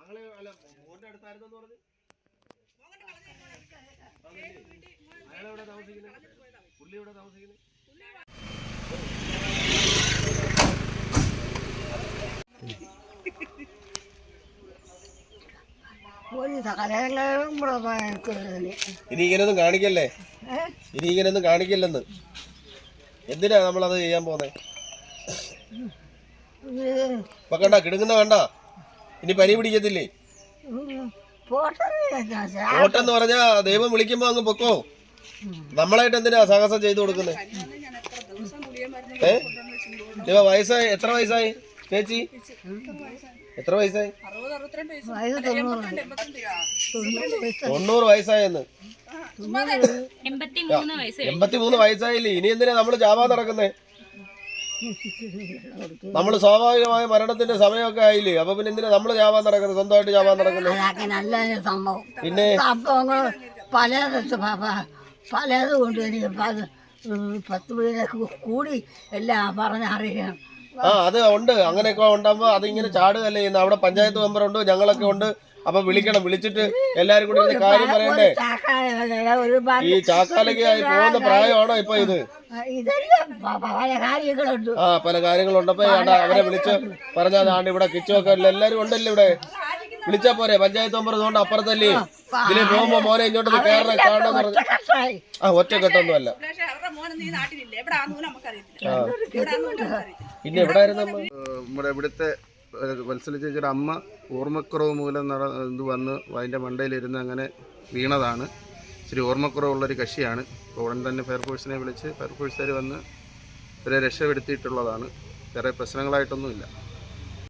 ആങ്ങളെ അല്ല മോന്റെ അടുത്തായിരുന്നെന്ന് പറഞ്ഞു. താമസിക്കുന്നത് പുള്ളി എവിടെ താമസിക്കുന്നത് ഇനി ഇങ്ങനൊന്നും കാണിക്കല്ലേ? ഇനി ഇങ്ങനൊന്നും കാണിക്കില്ലെന്ന്. എന്തിനാ നമ്മളത് ചെയ്യാൻ പോന്നെ? ഇപ്പൊ കണ്ട കിടുങ്ങുന്ന കണ്ട? ഇനി പനി പിടിക്കത്തില്ലേ? ഓട്ടെന്ന് പറഞ്ഞാ ദൈവം വിളിക്കുമ്പോ അങ്ങ് പൊക്കോ. നമ്മളായിട്ട് എന്തിനാ സാഹസം ചെയ്തു കൊടുക്കുന്നത് ഏ? ഇവ വയസ്സായി. എത്ര വയസ്സായി? ചേച്ചി? എത്ര വയസ്സായി? തൊണ്ണൂറ് വയസ്സായെന്ന്. എൺപത്തിമൂന്ന് വയസ്സ് എൺപത്തി മൂന്ന് വയസ്സായില്ലേ? ഇനി എന്തിനാ നമ്മൾ ചാവാൻ നടക്കുന്നേ? നമ്മൾ സ്വാഭാവികമായ മരണത്തിന്റെ സമയമൊക്കെ ആയില്ലേ? അപ്പൊ പിന്നെ എന്തിനാ നമ്മൾ ചാവാൻ നടക്കുന്നത്? സ്വന്തമായിട്ട് ചാവാൻ നടക്കുന്നത്? അതൊക്കെ നല്ല സംഭവം. പിന്നെ? സംഭവങ്ങൾ പലതും കൊണ്ട് എനിക്ക് പത് പത്ത് കൂടി എല്ലാം പറഞ്ഞറിയണം. ആ അത് ഉണ്ട്. അങ്ങനെയൊക്കെ ഉണ്ടാകുമ്പോ അതിങ്ങനെ ചാടുകയല്ലേ ചെയ്യുന്നത്. അവിടെ പഞ്ചായത്ത് മെമ്പർ ഉണ്ട് ഞങ്ങളൊക്കെ ഉണ്ട്. അപ്പൊ വിളിക്കണം. വിളിച്ചിട്ട് എല്ലാരും കൂടി കാര്യം പറയണ്ടേ? ഈ ചാക്കാലൊക്കെയായി പോകുന്ന പ്രായമാണോ ഇപ്പൊ ഇത്? ആ പല കാര്യങ്ങളുണ്ട്. അപ്പൊ അവരെ വിളിച്ച് പറഞ്ഞാണ് ഇവിടെ കിച്ചൊക്കെ എല്ലാരും ഉണ്ടല്ലോ ഇവിടെ? വിളിച്ചാ പോരെ. പഞ്ചായത്ത് മെമ്പർ അതുകൊണ്ട് അപ്പുറത്തല്ലേ? ഇതിലെ പോകുമ്പോ മോനെ ഇങ്ങോട്ട് കയറണം കാണണം പറഞ്ഞു. ആ ഒറ്റക്കെട്ടൊന്നും അല്ല പിന്നെ എവിടെ ആയിരുന്നു നമ്മൾ നമ്മുടെ ഇവിടുത്തെ വത്സല ചേച്ചിയുടെ അമ്മ ഓർമ്മക്കുറവ് മൂലം നട ഇത് വന്ന് അതിന്റെ മണ്ടയിലിരുന്ന് അങ്ങനെ വീണതാണ്. ഇച്ചിരി ഓർമ്മക്കുറവുള്ളൊരു കക്ഷിയാണ്. ഉടൻ തന്നെ ഫയർഫോഴ്സിനെ വിളിച്ച് ഫയർഫോഴ്സുകാർ വന്ന് ഇവരെ രക്ഷപ്പെടുത്തിയിട്ടുള്ളതാണ്. വേറെ പ്രശ്നങ്ങളായിട്ടൊന്നുമില്ല.